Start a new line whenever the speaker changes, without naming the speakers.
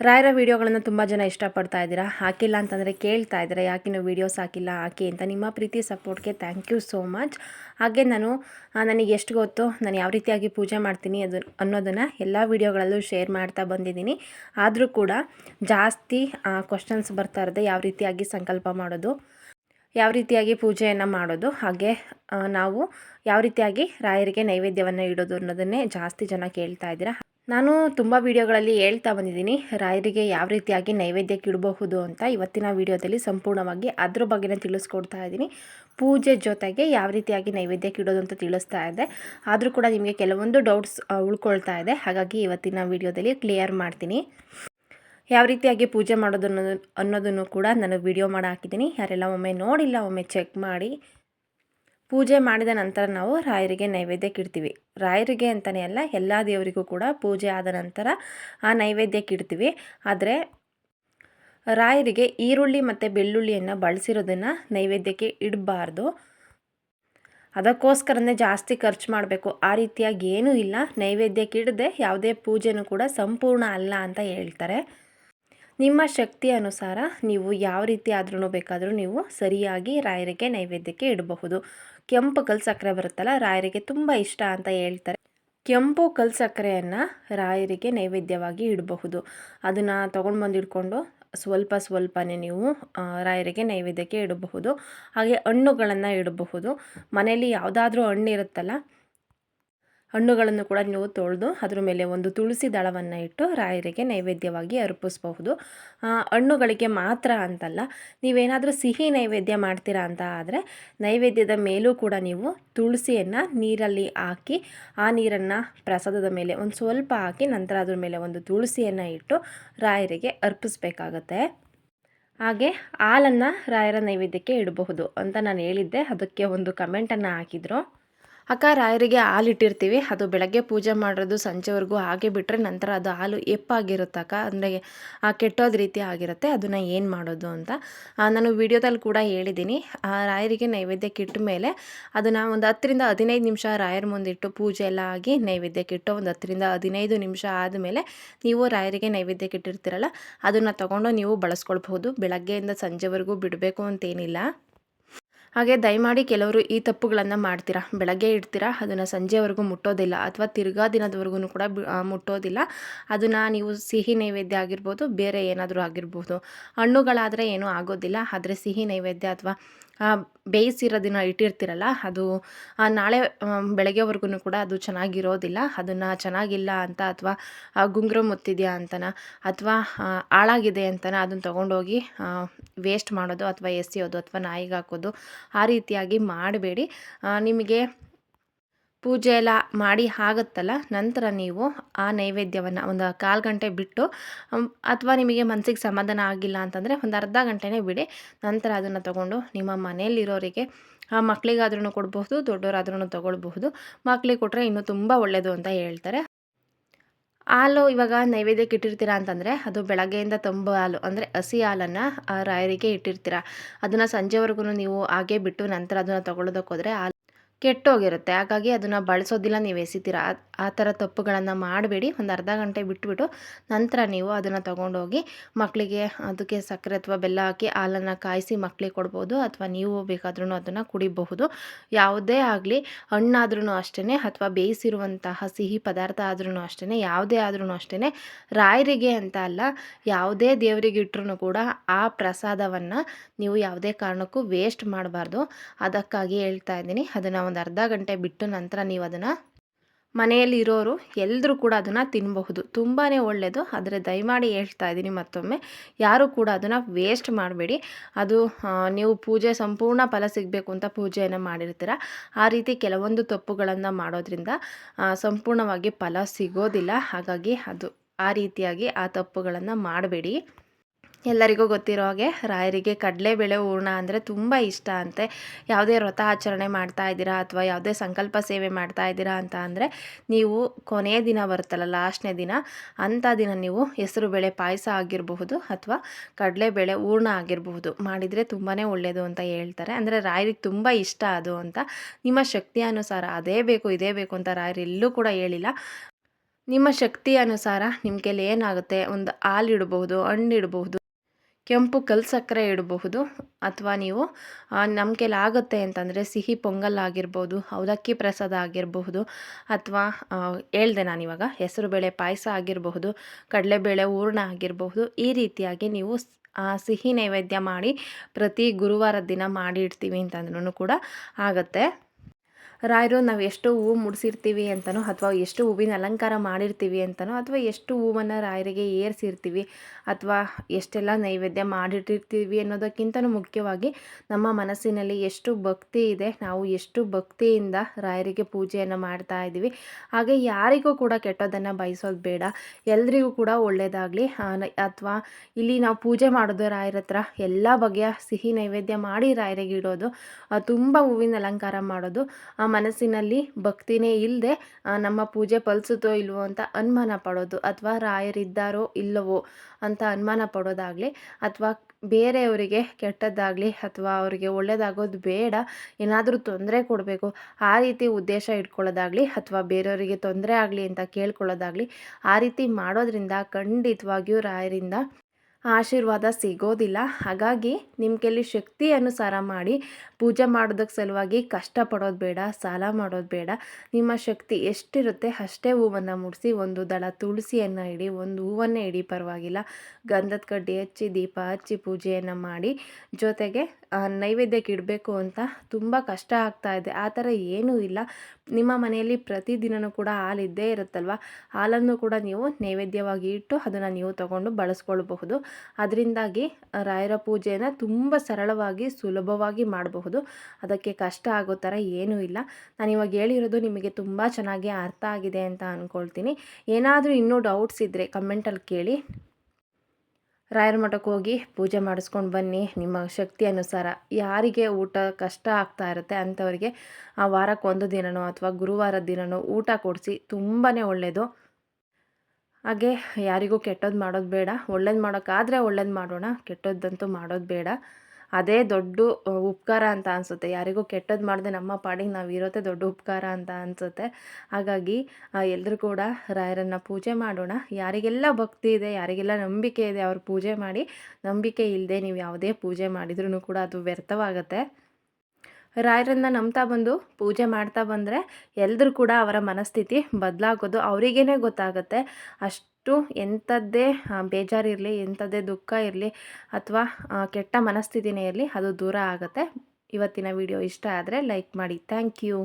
ರಾಯರ ವೀಡಿಯೋಗಳನ್ನು ತುಂಬ ಜನ ಇಷ್ಟಪಡ್ತಾ ಇದ್ದೀರಾ? ಹಾಕಿಲ್ಲ ಅಂತಂದರೆ ಕೇಳ್ತಾ ಇದ್ದೀರಾ? ಯಾಕೆ ನೀವು ವೀಡಿಯೋಸ್ ಹಾಕಿಲ್ಲ? ಹಾಕಿ ಅಂತ ನಿಮ್ಮ ಪ್ರೀತಿ ಸಪೋರ್ಟ್ಗೆ ಥ್ಯಾಂಕ್ ಯು ಸೋ ಮಚ್ ಹಾಗೆ ನಾನು ನನಗೆ ಎಷ್ಟು ಗೊತ್ತು, ನಾನು ಯಾವ ರೀತಿಯಾಗಿ ಪೂಜೆ ಮಾಡ್ತೀನಿ ಅದು, ಅನ್ನೋದನ್ನು ಎಲ್ಲ ವೀಡಿಯೋಗಳಲ್ಲೂ ಶೇರ್ ಮಾಡ್ತಾ ಬಂದಿದ್ದೀನಿ. ಆದರೂ ಕೂಡ ಜಾಸ್ತಿ ಕ್ವಶನ್ಸ್ ಬರ್ತಾ ಇರೋದೆ ಯಾವ ರೀತಿಯಾಗಿ ಸಂಕಲ್ಪ ಮಾಡೋದು, ಯಾವ ರೀತಿಯಾಗಿ ಪೂಜೆಯನ್ನು ಮಾಡೋದು, ಹಾಗೆ ನಾವು ಯಾವ ರೀತಿಯಾಗಿ ರಾಯರಿಗೆ ನೈವೇದ್ಯವನ್ನು ಇಡೋದು ಅನ್ನೋದನ್ನೇ ಜಾಸ್ತಿ ಜನ ಕೇಳ್ತಾ ಇದ್ದೀರಾ? ನಾನು ತುಂಬ ವಿಡಿಯೋಗಳಲ್ಲಿ ಹೇಳ್ತಾ ಬಂದಿದ್ದೀನಿ, ರಾಯರಿಗೆ ಯಾವ ರೀತಿಯಾಗಿ ನೈವೇದ್ಯಕ್ಕೆ ಇಡಬಹುದು ಅಂತ ಇವತ್ತಿನ ವಿಡಿಯೋದಲ್ಲಿ ಸಂಪೂರ್ಣವಾಗಿ ಅದ್ರ ಬಗ್ಗೆನೇ ತಿಳಿಸ್ಕೊಡ್ತಾ ಇದ್ದೀನಿ. ಪೂಜೆ ಜೊತೆಗೆ ಯಾವ ರೀತಿಯಾಗಿ ನೈವೇದ್ಯಕ್ಕೆ ಇಡೋದು ಅಂತ ತಿಳಿಸ್ತಾ ಇದೆ. ಆದರೂ ಕೂಡ ನಿಮಗೆ ಕೆಲವೊಂದು ಡೌಟ್ಸ್ ಉಳ್ಕೊಳ್ತಾ ಇದೆ. ಹಾಗಾಗಿ ಇವತ್ತಿನ ವಿಡಿಯೋದಲ್ಲಿ ಕ್ಲಿಯರ್ ಮಾಡ್ತೀನಿ. ಯಾವ ರೀತಿಯಾಗಿ ಪೂಜೆ ಮಾಡೋದು ಅನ್ನೋದು ಅನ್ನೋದನ್ನು ಕೂಡ ನಾನು ವಿಡಿಯೋ ಮಾಡಿ ಹಾಕಿದ್ದೀನಿ. ಯಾರೆಲ್ಲ ಒಮ್ಮೆ ನೋಡಿಲ್ಲ, ಒಮ್ಮೆ ಚೆಕ್ ಮಾಡಿ. ಪೂಜೆ ಮಾಡಿದ ನಂತರ ನಾವು ರಾಯರಿಗೆ ನೈವೇದ್ಯಕ್ಕೆ ಇಡ್ತೀವಿ. ರಾಯರಿಗೆ ಅಂತಲೇ ಅಲ್ಲ, ಎಲ್ಲ ದೇವರಿಗೂ ಕೂಡ ಪೂಜೆ ಆದ ನಂತರ ಆ ನೈವೇದ್ಯಕ್ಕೆ ಇಡ್ತೀವಿ. ಆದರೆ ರಾಯರಿಗೆ ಈರುಳ್ಳಿ ಮತ್ತು ಬೆಳ್ಳುಳ್ಳಿಯನ್ನು ಬಳಸಿರೋದನ್ನು ನೈವೇದ್ಯಕ್ಕೆ ಇಡಬಾರ್ದು. ಅದಕ್ಕೋಸ್ಕರನೇ ಜಾಸ್ತಿ ಖರ್ಚು ಮಾಡಬೇಕು. ಆ ರೀತಿಯಾಗಿ ಏನೂ ಇಲ್ಲ. ನೈವೇದ್ಯಕ್ಕೆ ಇಡದೆ ಯಾವುದೇ ಪೂಜೆನೂ ಕೂಡ ಸಂಪೂರ್ಣ ಅಲ್ಲ ಅಂತ ಹೇಳ್ತಾರೆ. ನಿಮ್ಮ ಶಕ್ತಿ ಅನುಸಾರ ನೀವು ಯಾವ ರೀತಿ ಆದ್ರೂ ಬೇಕಾದರೂ ನೀವು ಸರಿಯಾಗಿ ರಾಯರಿಗೆ ನೈವೇದ್ಯಕ್ಕೆ ಇಡಬಹುದು. ಕೆಂಪು ಕಲ್ ಸಕ್ಕರೆ ಬರುತ್ತಲ್ಲ, ರಾಯರಿಗೆ ತುಂಬ ಇಷ್ಟ ಅಂತ ಹೇಳ್ತಾರೆ. ಕೆಂಪು ಕಲ್ ಸಕ್ಕರೆಯನ್ನು ರಾಯರಿಗೆ ನೈವೇದ್ಯವಾಗಿ ಇಡಬಹುದು. ಅದನ್ನು ತೊಗೊಂಡು ಬಂದು ಇಟ್ಕೊಂಡು ಸ್ವಲ್ಪ ಸ್ವಲ್ಪನೇ ನೀವು ರಾಯರಿಗೆ ನೈವೇದ್ಯಕ್ಕೆ ಇಡಬಹುದು. ಹಾಗೆ ಹಣ್ಣುಗಳನ್ನು ಇಡಬಹುದು. ಮನೆಯಲ್ಲಿ ಯಾವುದಾದ್ರೂ ಹಣ್ಣು ಇರುತ್ತಲ್ಲ ಹಣ್ಣುಗಳನ್ನು ಕೂಡ ನೀವು ತೊಳೆದು ಅದ್ರ ಮೇಲೆ ಒಂದು ತುಳಸಿ ದಳವನ್ನು ಇಟ್ಟು ರಾಯರಿಗೆ ನೈವೇದ್ಯವಾಗಿ ಅರ್ಪಿಸಬಹುದು. ಹಣ್ಣುಗಳಿಗೆ ಮಾತ್ರ ಅಂತಲ್ಲ, ನೀವೇನಾದರೂ ಸಿಹಿ ನೈವೇದ್ಯ ಮಾಡ್ತೀರಾ ಅಂತ ಆದರೆ ನೈವೇದ್ಯದ ಮೇಲೂ ಕೂಡ ನೀವು ತುಳಸಿಯನ್ನು ನೀರಲ್ಲಿ ಹಾಕಿ, ಆ ನೀರನ್ನು ಪ್ರಸಾದದ ಮೇಲೆ ಒಂದು ಸ್ವಲ್ಪ ಹಾಕಿ ನಂತರ ಅದ್ರ ಮೇಲೆ ಒಂದು ತುಳಸಿಯನ್ನು ಇಟ್ಟು ರಾಯರಿಗೆ ಅರ್ಪಿಸಬೇಕಾಗತ್ತೆ. ಹಾಗೆ ಹಾಲನ್ನು ರಾಯರ ನೈವೇದ್ಯಕ್ಕೆ ಇಡಬಹುದು ಅಂತ ನಾನು ಹೇಳಿದ್ದೆ. ಅದಕ್ಕೆ ಒಂದು ಕಮೆಂಟನ್ನು ಹಾಕಿದ್ರು. ಅಕ್ಕ ರಾಯರಿಗೆ ಹಾಲು ಇಟ್ಟಿರ್ತೀವಿ ಅದು ಬೆಳಗ್ಗೆ ಪೂಜೆ ಮಾಡೋದು ಸಂಜೆವರೆಗೂ ಹಾಗೆ ಬಿಟ್ಟರೆ ನಂತರ ಅದು ಹಾಲು ಎಪ್ಪಾಗಿರುತ್ತಕ್ಕ ಅಂದರೆ ಆ ಕೆಟ್ಟೋದ ರೀತಿ ಆಗಿರುತ್ತೆ. ಅದನ್ನು ಏನು ಮಾಡೋದು ಅಂತ ನಾನು ವಿಡಿಯೋದಲ್ಲಿ ಕೂಡ ಹೇಳಿದ್ದೀನಿ. ಆ, ರಾಯರಿಗೆ ನೈವೇದ್ಯಕ್ಕೆ ಇಟ್ಟ ಮೇಲೆ ಅದನ್ನು ಒಂದು ಹತ್ತರಿಂದ ಹದಿನೈದು ನಿಮಿಷ ರಾಯರ ಮುಂದಿಟ್ಟು ಪೂಜೆ ಎಲ್ಲ ಆಗಿ ನೈವೇದ್ಯಕ್ಕೆ ಇಟ್ಟು ಒಂದು ಹತ್ತರಿಂದ ಹದಿನೈದು ನಿಮಿಷ ಆದಮೇಲೆ ನೀವು ರಾಯರಿಗೆ ನೈವೇದ್ಯಕ್ಕೆ ಇಟ್ಟಿರ್ತೀರಲ್ಲ ಅದನ್ನು ತಗೊಂಡು ನೀವು ಬಳಸ್ಕೊಳ್ಬಹುದು. ಬೆಳಗ್ಗೆಯಿಂದ ಸಂಜೆವರೆಗೂ ಬಿಡಬೇಕು ಅಂತೇನಿಲ್ಲ. ಹಾಗೆ ದಯಮಾಡಿ ಕೆಲವರು ಈ ತಪ್ಪುಗಳನ್ನು ಮಾಡ್ತೀರಾ? ಬೆಳಗ್ಗೆ ಇಡ್ತೀರಾ? ಅದನ್ನು ಸಂಜೆವರೆಗೂ ಮುಟ್ಟೋದಿಲ್ಲ ಅಥವಾ ತಿರ್ಗಾ ದಿನದವರೆಗೂ ಕೂಡ ಮುಟ್ಟೋದಿಲ್ಲ. ಅದನ್ನು ನೀವು ಸಿಹಿ ನೈವೇದ್ಯ ಆಗಿರ್ಬೋದು, ಬೇರೆ ಏನಾದರೂ ಆಗಿರ್ಬೋದು. ಹಣ್ಣುಗಳಾದರೆ ಏನೂ ಆಗೋದಿಲ್ಲ. ಆದರೆ ಸಿಹಿ ನೈವೇದ್ಯ ಅಥವಾ ಬೇಯಿಸಿರೋ ದಿನ ಇಟ್ಟಿರ್ತೀರಲ್ಲ, ಅದು ನಾಳೆ ಬೆಳಗ್ಗೆವರೆಗೂ ಕೂಡ ಅದು ಚೆನ್ನಾಗಿರೋದಿಲ್ಲ. ಅದನ್ನು ಚೆನ್ನಾಗಿಲ್ಲ ಅಂತ ಅಥವಾ ಗುಂಗುರು ಮುತ್ತಿದೆಯಾ ಅಂತನ ಅಥವಾ ಹಾಳಾಗಿದೆ ಅಂತನ ಅದನ್ನು ತೊಗೊಂಡೋಗಿ ವೇಸ್ಟ್ ಮಾಡೋದು ಅಥವಾ ಎಸೆಯೋದು ಅಥವಾ ನಾಯಿಗೆ ಹಾಕೋದು ಆ ರೀತಿಯಾಗಿ ಮಾಡಬೇಡಿ. ನಿಮಗೆ ಪೂಜೆ ಎಲ್ಲ ಮಾಡಿ ಆಗುತ್ತಲ್ಲ, ನಂತರ ನೀವು ಆ ನೈವೇದ್ಯವನ್ನು ಒಂದು ಕಾಲು ಗಂಟೆ ಬಿಟ್ಟು ಅಥವಾ ನಿಮಗೆ ಮನಸ್ಸಿಗೆ ಸಮಾಧಾನ ಆಗಿಲ್ಲ ಅಂತಂದರೆ ಒಂದು ಅರ್ಧ ಗಂಟೆನೇ ಬಿಡಿ. ನಂತರ ಅದನ್ನು ತಗೊಂಡು ನಿಮ್ಮ ಮನೆಯಲ್ಲಿರೋರಿಗೆ, ಆ ಮಕ್ಕಳಿಗಾದ್ರೂ ಕೊಡಬಹುದು ದೊಡ್ಡವರಾದ್ರೂ ತಗೊಳ್ಬಹುದು. ಮಕ್ಕಳಿಗೆ ಕೊಟ್ಟರೆ ಇನ್ನೂ ತುಂಬ ಒಳ್ಳೆಯದು ಅಂತ ಹೇಳ್ತಾರೆ. ಹಾಲು ಇವಾಗ ನೈವೇದ್ಯಕ್ಕೆ ಇಟ್ಟಿರ್ತೀರಾ ಅಂತಂದರೆ ಅದು ಬೆಳಗ್ಗೆಯಿಂದ ತಂಬು ಹಾಲು, ಅಂದರೆ ಹಸಿ ಹಾಲನ್ನು ರಾಯರಿಗೆ ಇಟ್ಟಿರ್ತೀರ. ಅದನ್ನು ಸಂಜೆವರೆಗೂ ನೀವು ಹಾಗೆ ಬಿಟ್ಟು ನಂತರ ಅದನ್ನು ತಗೊಳ್ಳೋದಕ್ಕೆ ಹೋದರೆ ಹಾಲು ಕೆಟ್ಟೋಗಿರುತ್ತೆ. ಹಾಗಾಗಿ ಅದನ್ನು ಬಳಸೋದಿಲ್ಲ, ನೀವು ಎಸಿತೀರ? ಆ- ಥರ ತಪ್ಪುಗಳನ್ನು ಮಾಡಬೇಡಿ. ಒಂದು ಅರ್ಧ ಗಂಟೆ ಬಿಟ್ಬಿಟ್ಟು ನಂತರ ನೀವು ಅದನ್ನು ತೊಗೊಂಡೋಗಿ ಮಕ್ಕಳಿಗೆ ಅದಕ್ಕೆ ಸಕ್ಕರೆ ಅಥವಾ ಬೆಲ್ಲ ಹಾಕಿ ಹಾಲನ್ನು ಕಾಯಿಸಿ ಮಕ್ಕಳಿಗೆ ಕೊಡ್ಬೋದು ಅಥವಾ ನೀವು ಬೇಕಾದ್ರೂ ಅದನ್ನು ಕುಡಿಬಹುದು. ಯಾವುದೇ ಆಗಲಿ ಹಣ್ಣಾದ್ರೂ ಅಷ್ಟೇ ಅಥವಾ ಬೇಯಿಸಿರುವಂತಹ ಸಿಹಿ ಪದಾರ್ಥ ಆದ್ರೂ ಅಷ್ಟೇ ಯಾವುದೇ ಆದ್ರೂ ಅಷ್ಟೇ ರಾಯರಿಗೆ ಅಂತ ಅಲ್ಲ, ಯಾವುದೇ ದೇವರಿಗೆ ಇಟ್ಟರು ಕೂಡ ಆ ಪ್ರಸಾದವನ್ನು ನೀವು ಯಾವುದೇ ಕಾರಣಕ್ಕೂ ವೇಸ್ಟ್ ಮಾಡಬಾರ್ದು. ಅದಕ್ಕಾಗಿ ಹೇಳ್ತಾ ಇದ್ದೀನಿ, ಅದನ್ನು ಒಂದು ಅರ್ಧ ಗಂಟೆ ಬಿಟ್ಟು ನಂತರ ನೀವು ಅದನ್ನು ಮನೆಯಲ್ಲಿ ಇರೋರು ಎಲ್ಲರೂ ಕೂಡ ಅದನ್ನು ತಿನ್ನಬಹುದು ತುಂಬಾ ಒಳ್ಳೆಯದು ಆದರೆ ದಯಮಾಡಿ ಹೇಳ್ತಾ ಇದ್ದೀನಿ ಮತ್ತೊಮ್ಮೆ, ಯಾರೂ ಕೂಡ ಅದನ್ನು ವೇಸ್ಟ್ ಮಾಡಬೇಡಿ. ಅದು ನೀವು ಪೂಜೆ ಸಂಪೂರ್ಣ ಫಲ ಸಿಗಬೇಕು ಅಂತ ಪೂಜೆಯನ್ನು ಮಾಡಿರ್ತೀರ. ಆ ರೀತಿ ಕೆಲವೊಂದು ತಪ್ಪುಗಳನ್ನು ಮಾಡೋದ್ರಿಂದ ಸಂಪೂರ್ಣವಾಗಿ ಫಲ ಸಿಗೋದಿಲ್ಲ. ಹಾಗಾಗಿ ಅದು ಆ ರೀತಿಯಾಗಿ ಆ ತಪ್ಪುಗಳನ್ನು ಮಾಡಬೇಡಿ. ಎಲ್ಲರಿಗೂ ಗೊತ್ತಿರೋ ಹಾಗೆ ರಾಯರಿಗೆ ಕಡಲೆಬೇಳೆ ಹೂರ್ಣ ಅಂದರೆ ತುಂಬ ಇಷ್ಟ ಅಂತೆ. ಯಾವುದೇ ವ್ರತ ಆಚರಣೆ ಮಾಡ್ತಾ ಇದ್ದೀರಾ ಅಥವಾ ಯಾವುದೇ ಸಂಕಲ್ಪ ಸೇವೆ ಮಾಡ್ತಾ ಇದ್ದೀರಾ ಅಂತ ಅಂದರೆ ನೀವು ಕೊನೆಯ ದಿನ ಬರುತ್ತಲ್ಲ, ಲಾಸ್ಟ್ನೇ ದಿನ, ಅಂಥ ದಿನ ನೀವು ಹೆಸರು ಬೇಳೆ ಪಾಯಸ ಆಗಿರಬಹುದು ಅಥವಾ ಕಡಲೆಬೇಳೆ ಹೂರ್ಣ ಆಗಿರಬಹುದು. ಮಾಡಿದರೆ ತುಂಬಾ ಒಳ್ಳೆಯದು ಅಂತ ಹೇಳ್ತಾರೆ. ಅಂದರೆ ರಾಯರಿಗೆ ತುಂಬ ಇಷ್ಟ ಅದು ಅಂತ. ನಿಮ್ಮ ಶಕ್ತಿ ಅನುಸಾರ, ಅದೇ ಬೇಕು, ಇದೇ ಬೇಕು ಅಂತ ರಾಯರು ಎಲ್ಲೂ ಕೂಡ ಹೇಳಿಲ್ಲ. ನಿಮ್ಮ ಶಕ್ತಿ ಅನುಸಾರ ನಿಮ್ಮ ಕೈಲಿ ಏನಾಗುತ್ತೆ? ಒಂದು ಹಾಲು ಇಡಬಹುದು, ಹಣ್ಣು ಇಡಬಹುದು. ಕೆಂಪು ಕಲ್ ಸಕ್ಕರೆ ಇಡಬಹುದು ಅಥವಾ ನೀವು ನಮ್ಮ ಕೈಲಿ ಆಗುತ್ತೆ ಅಂತಂದರೆ ಸಿಹಿ ಪೊಂಗಲ್ ಆಗಿರ್ಬೋದು, ಅವಲಕ್ಕಿ ಪ್ರಸಾದ ಆಗಿರಬಹುದು ಅಥವಾ ಹೇಳ್ದೆ ನಾನಿವಾಗ, ಹೆಸರುಬೇಳೆ ಪಾಯಸ ಆಗಿರಬಹುದು, ಕಡಲೆಬೇಳೆ ಹೂರ್ಣ ಆಗಿರಬಹುದು, ಈ ರೀತಿಯಾಗಿ ನೀವು ಸಿಹಿ ನೈವೇದ್ಯ ಮಾಡಿ ಪ್ರತಿ ಗುರುವಾರದ ದಿನ ಮಾಡಿ ಇಡ್ತೀವಿ ಅಂತಂದ್ರೂ ಕೂಡ ಆಗುತ್ತೆ. ರಾಯರು ನಾವು ಎಷ್ಟು ಹೂವು ಮುಡಿಸಿರ್ತೀವಿ ಅಂತನೋ, ಅಥವಾ ಎಷ್ಟು ಹೂವಿನ ಅಲಂಕಾರ ಮಾಡಿರ್ತೀವಿ ಅಂತನೋ, ಅಥವಾ ಎಷ್ಟು ಹೂವನ್ನು ರಾಯರಿಗೆ ಏರಿಸಿರ್ತೀವಿ, ಅಥವಾ ಎಷ್ಟೆಲ್ಲ ನೈವೇದ್ಯ ಮಾಡಿಟ್ಟಿರ್ತೀವಿ ಅನ್ನೋದಕ್ಕಿಂತನೂ ಮುಖ್ಯವಾಗಿ ನಮ್ಮ ಮನಸ್ಸಿನಲ್ಲಿ ಎಷ್ಟು ಭಕ್ತಿ ಇದೆ, ನಾವು ಎಷ್ಟು ಭಕ್ತಿಯಿಂದ ರಾಯರಿಗೆ ಪೂಜೆಯನ್ನು ಮಾಡ್ತಾ ಇದ್ದೀವಿ. ಹಾಗೆ ಯಾರಿಗೂ ಕೂಡ ಕೆಟ್ಟೋದನ್ನು ಬಯಸೋದು ಬೇಡ. ಎಲ್ರಿಗೂ ಕೂಡ ಒಳ್ಳೆಯದಾಗಲಿ ಅಥವಾ ಇಲ್ಲಿ ನಾವು ಪೂಜೆ ಮಾಡೋದು ರಾಯರ ಹತ್ರ ಎಲ್ಲ ಬಗೆಯ ಸಿಹಿ ನೈವೇದ್ಯ ಮಾಡಿ ರಾಯರಿಗೆ ಇಡೋದು ತುಂಬ ಹೂವಿನ ಅಲಂಕಾರ ಮಾಡೋದು ಮನಸ್ಸಿನಲ್ಲಿ ಭಕ್ತಿನೇ ಇಲ್ಲದೆ ನಮ್ಮ ಪೂಜೆ ಫಲಿಸುತ್ತೋ ಇಲ್ವೋ ಅಂತ ಅನುಮಾನ ಪಡೋದು. ಅಥವಾ ರಾಯರಿದ್ದಾರೋ ಇಲ್ಲವೋ ಅಂತ ಅನುಮಾನ ಪಡೋದಾಗಲಿ, ಅಥವಾ ಬೇರೆಯವರಿಗೆ ಕೆಟ್ಟದ್ದಾಗಲಿ, ಅಥವಾ ಅವರಿಗೆ ಒಳ್ಳೆಯದಾಗೋದು ಬೇಡ, ಏನಾದರೂ ತೊಂದರೆ ಕೊಡಬೇಕು, ಆ ರೀತಿ ಉದ್ದೇಶ ಇಟ್ಕೊಳ್ಳೋದಾಗಲಿ, ಅಥವಾ ಬೇರೆಯವರಿಗೆ ತೊಂದರೆ ಆಗಲಿ ಅಂತ ಕೇಳ್ಕೊಳ್ಳೋದಾಗಲಿ, ಆ ರೀತಿ ಮಾಡೋದ್ರಿಂದ ಖಂಡಿತವಾಗಿಯೂ ರಾಯರಿಂದ ಆಶೀರ್ವಾದ ಸಿಗೋದಿಲ್ಲ. ಹಾಗಾಗಿ ನಿಮ್ಮ ಕೈಲಿ ಶಕ್ತಿ ಅನುಸಾರ ಮಾಡಿ ಪೂಜೆ ಮಾಡೋದಕ್ಕೆ ಸಲುವಾಗಿ ಕಷ್ಟಪಡೋದು ಬೇಡ, ಸಾಲ ಮಾಡೋದು ಬೇಡ. ನಿಮ್ಮ ಶಕ್ತಿ ಎಷ್ಟಿರುತ್ತೆ ಅಷ್ಟೇ ಹೂವನ್ನು ಮುಡಿಸಿ ಒಂದು ದಳ ತುಳಸಿಯನ್ನು ಇಡಿ, ಒಂದು ಹೂವನ್ನೇ ಇಡಿ ಪರವಾಗಿಲ್ಲ. ಗಂಧದ ಕಡ್ಡಿ ಹಚ್ಚಿ, ದೀಪ ಹಚ್ಚಿ ಪೂಜೆಯನ್ನು ಮಾಡಿ ಜೊತೆಗೆ ನೈವೇದ್ಯಕ್ಕೆ ಇಡಬೇಕು ಅಂತ ತುಂಬ ಕಷ್ಟ ಆಗ್ತಾ ಇದೆ. ಆ ಥರ ಏನೂ ಇಲ್ಲ. ನಿಮ್ಮ ಮನೆಯಲ್ಲಿ ಪ್ರತಿದಿನವೂ ಕೂಡ ಹಾಲು ಇದ್ದೇ ಇರುತ್ತಲ್ವ? ಹಾಲನ್ನು ಕೂಡ ನೀವು ನೈವೇದ್ಯವಾಗಿ ಇಟ್ಟು ಅದನ್ನು ನೀವು ತಗೊಂಡು ಬಳಸ್ಕೊಳ್ಬಹುದು. ಅದರಿಂದಾಗಿ ರಾಯರ ಪೂಜೆಯನ್ನು ತುಂಬ ಸರಳವಾಗಿ, ಸುಲಭವಾಗಿ ಮಾಡಬಹುದು. ಅದಕ್ಕೆ ಕಷ್ಟ ಆಗೋ ಥರ ಏನೂ ಇಲ್ಲ. ನಾನು ಇವಾಗ ಹೇಳಿರೋದು ನಿಮಗೆ ತುಂಬ ಚೆನ್ನಾಗಿ ಅರ್ಥ ಆಗಿದೆ ಅಂತ ಅಂದ್ಕೊಳ್ತೀನಿ ಏನಾದರೂ ಇನ್ನೂ ಡೌಟ್ಸ್ ಇದ್ದರೆ ಕಮೆಂಟಲ್ಲಿ ಕೇಳಿ. ರಾಯರ ಮಠಕ್ಕೆ ಹೋಗಿ ಪೂಜೆ ಮಾಡಿಸ್ಕೊಂಡು ಬನ್ನಿ. ನಿಮ್ಮ ಶಕ್ತಿ ಅನುಸಾರ ಯಾರಿಗೆ ಊಟ ಕಷ್ಟ ಆಗ್ತಾ ಇರುತ್ತೆ ಅಂಥವ್ರಿಗೆ ಆ ವಾರಕ್ಕೆ ಒಂದು ದಿನನೋ ಅಥವಾ ಗುರುವಾರದ ದಿನನೋ ಊಟ ಕೊಡಿಸಿ ತುಂಬಾ ಒಳ್ಳೆಯದು ಹಾಗೆ ಯಾರಿಗೂ ಕೆಟ್ಟದ್ದು ಮಾಡೋದು ಬೇಡ. ಒಳ್ಳೇದು ಮಾಡೋಕ್ಕಾದರೆ ಒಳ್ಳೇದು ಮಾಡೋಣ. ಕೆಟ್ಟದ್ದಂತೂ ಮಾಡೋದು ಬೇಡ. ಅದೇ ದೊಡ್ಡ ಉಪಕಾರ ಅಂತ ಅನಿಸುತ್ತೆ. ಯಾರಿಗೂ ಕೆಟ್ಟದ್ದು ಮಾಡದೆ ನಮ್ಮ ಪಾಡಿಗೆ ನಾವು ಇರೋದೇ ದೊಡ್ಡ ಉಪಕಾರ ಅಂತ ಅನಿಸುತ್ತೆ. ಹಾಗಾಗಿ ಎಲ್ಲರೂ ಕೂಡ ರಾಯರನ್ನು ಪೂಜೆ ಮಾಡೋಣ. ಯಾರಿಗೆಲ್ಲ ಭಕ್ತಿ ಇದೆ, ಯಾರಿಗೆಲ್ಲ ನಂಬಿಕೆ ಇದೆ, ಅವ್ರು ಪೂಜೆ ಮಾಡಿ. ನಂಬಿಕೆ ಇಲ್ಲದೆ ನೀವು ಯಾವುದೇ ಪೂಜೆ ಮಾಡಿದ್ರೂ ಕೂಡ ಅದು ವ್ಯರ್ಥವಾಗುತ್ತೆ. ರಾಯರನ್ನು ನಂಬ್ತಾ ಬಂದು, ಪೂಜೆ ಮಾಡ್ತಾ ಬಂದರೆ ಎಲ್ಲರೂ ಕೂಡ ಅವರ ಮನಸ್ಥಿತಿ ಬದಲಾಗೋದು ಅವರಿಗೇನೆ ಗೊತ್ತಾಗುತ್ತೆ. ಅಷ್ಟು ಎಂಥದ್ದೇ ಬೇಜಾರಿರಲಿ ಎಂಥದ್ದೇ ದುಃಖ ಇರಲಿ ಅಥವಾ ಕೆಟ್ಟ ಮನಸ್ಥಿತಿನೇ ಇರಲಿ ಅದು ದೂರ ಆಗುತ್ತೆ. ಇವತ್ತಿನ ವಿಡಿಯೋ ಇಷ್ಟ ಆದರೆ ಲೈಕ್ ಮಾಡಿ. Thank you.